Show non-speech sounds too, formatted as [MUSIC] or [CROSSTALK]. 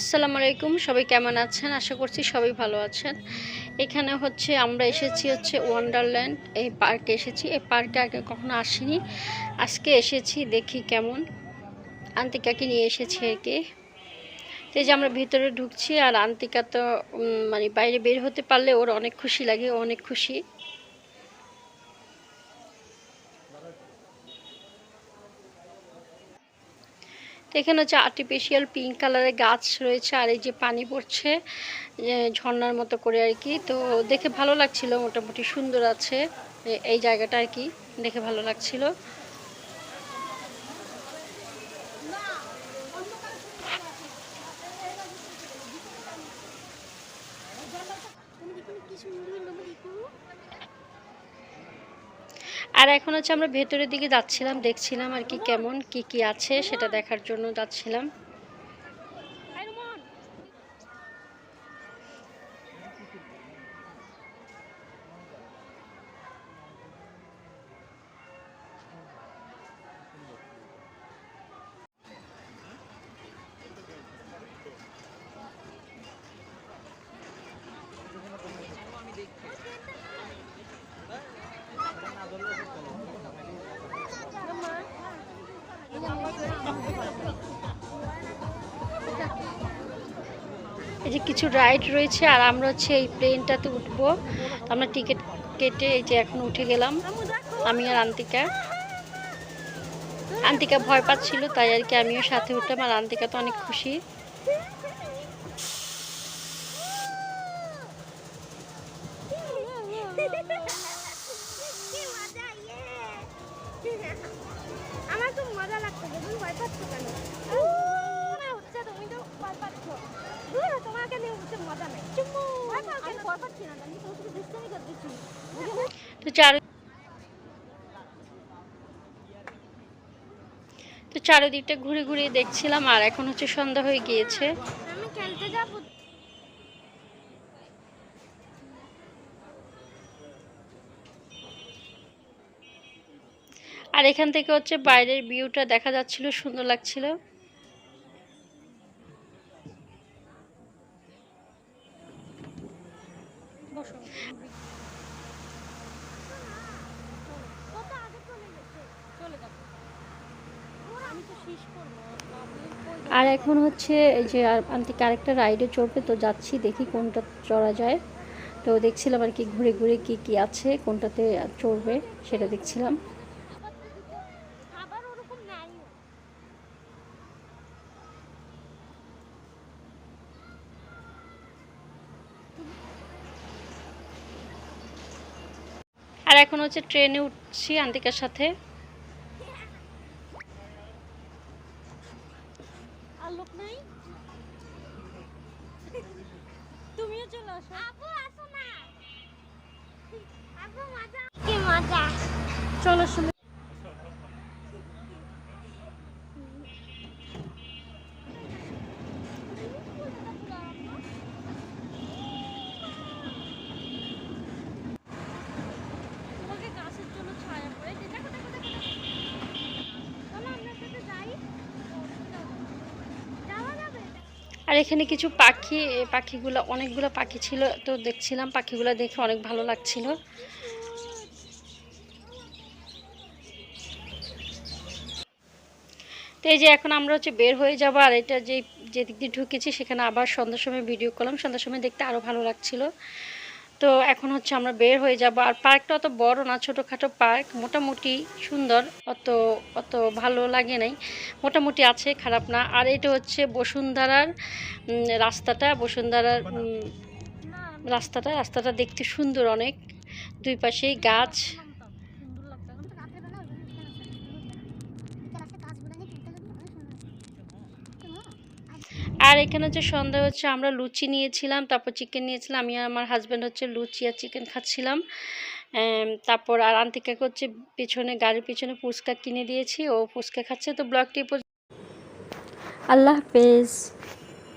আসসালামু আলাইকুম, সবাই কেমন আছেন? আশা করছি সবাই ভালো আছেন। এখানে হচ্ছে আমরা এসেছি হচ্ছে ওয়ান্ডারল্যান্ড এই পার্কে এসেছি। এই পার্কে আগে কখনো আসিনি। আজকে এসেছি, দেখি কেমন। আন্তিকাকে নিয়ে এসেছি আর কি। তো যে আমরা ভিতরে ঢুকছি আর আন্তিকা তো মানে বাইরে বের হতে পারলে ওর অনেক খুশি লাগে অনেক খুশি। তো এখানে হচ্ছে আর্টিফিশিয়াল পিঙ্ক কালারের গাছ রয়েছে আর এই যে পানি পড়ছে ঝর্নার মতো করে আর কি। তো দেখে ভালো লাগছিল, মোটামুটি সুন্দর আছে এই জায়গাটা আর কি, দেখে ভালো লাগছিল। আর এখন হচ্ছে আমরা ভেতরের দিকে যাচ্ছিলাম, দেখছিলাম আর কি কেমন, কি কি আছে সেটা দেখার জন্য যাচ্ছিলাম। এই যে কিছু রাইড রয়েছে, আর আমরা হচ্ছে এই প্লেনটাতে উঠবো। আমরা টিকিট কেটে এই যে এখন উঠে গেলাম, আমি আর আন্তিকা। আন্তিকা ভয় পাচ্ছিল, তাই আর কি আমিও সাথে উঠলাম, আর আন্তিকা তো অনেক খুশি। [LAUGHS] আমার খুব মজা লাগছে তুমি ভয় পাচ্ছ কেন মনে হচ্ছে তুমি তো ভয় পাচ্ছ দূর তোমাকে নিয়ে উঠতে মজা নেই ভয় পাও কেন? আমি ভয় পাচ্ছি না আমি তোমার সাথে দুষ্টামি করতেছি তো চার তো চারিদিকটা ঘুরে ঘুরে দেখছিলাম আর এখন হচ্ছে সন্ধ্যা হয়ে গিয়েছে। আমি খেলতে যাব। আর এখান থেকে হচ্ছে বাইরের ভিউটা দেখা যাচ্ছিল সুন্দর লাগছিল। কত আগে চলে গেছে চলে যাব আমি তো শেষ করব আর এখন হচ্ছে এই যে আর আন্টিকে আরেকটা রাইডে চড়বে তো যাচ্ছি দেখি কোনটা চড়া যায়। তো দেখছিলাম আর কি ঘুরে ঘুরে কি কি আছে কোনটাতে চড়বে সেটা দেখছিলাম। আর এখন হচ্ছে ট্রেনে উঠছি আন্তিকার সাথে। আর লোক নাই? তুমিও চলে আসো। আপু আসো না। আপু মজা। কি মজা? চলো শুনে তোমাকে গাছের জন্য ছায়া করে দেখো দেখো দেখো দেখো। চলো আমরা সাথে যাই যাওয়া যাবে আর এখানে কিছু পাখি পাখিগুলো, অনেকগুলো পাখি ছিল, তো দেখছিলাম পাখিগুলো দেখে অনেক ভালো লাগছিল। তো এই যে এখন আমরা হচ্ছে বের হয়ে যাব, আর এটা যে, যেদিক দিয়ে ঢুকেছি সেখানে আবার সন্ধ্যার সময় ভিডিও করলাম, সন্ধ্যার সময় দেখতে আরও ভালো লাগছিল। তো এখন হচ্ছে আমরা বের হয়ে যাব। আর পার্কটা অত বড় না ছোটোখাটো পার্ক। মোটামুটি সুন্দর অত অত ভালো লাগে নাই। মোটামুটি আছে খারাপ না। আর এটা হচ্ছে বসুন্ধরার রাস্তাটা। বসুন্ধরার রাস্তাটা। রাস্তাটা দেখতে সুন্দর অনেক। দুই পাশেই গাছ সুন্দর লাগছে এখন তো রাতের বেলা ওই রাস্তা গাছগুলো নিয়ে খেলতে গেলে অনেক সুন্দর আর এখানে যে সন্ধ্যা হচ্ছে আমরা লুচি নিয়েছিলাম, তারপর চিকেন নিয়েছিলাম, আমি আর আমার হাজব্যান্ড হচ্ছে লুচি আর চিকেন খাচ্ছিলাম। তারপর আর আন্তিকাকে হচ্ছে পিছনে, গাড়ির পিছনে ফুচকা কিনে দিয়েছি, ও ফুচকা খাচ্ছে। তো ব্লগটি আল্লাহ হাফেজ।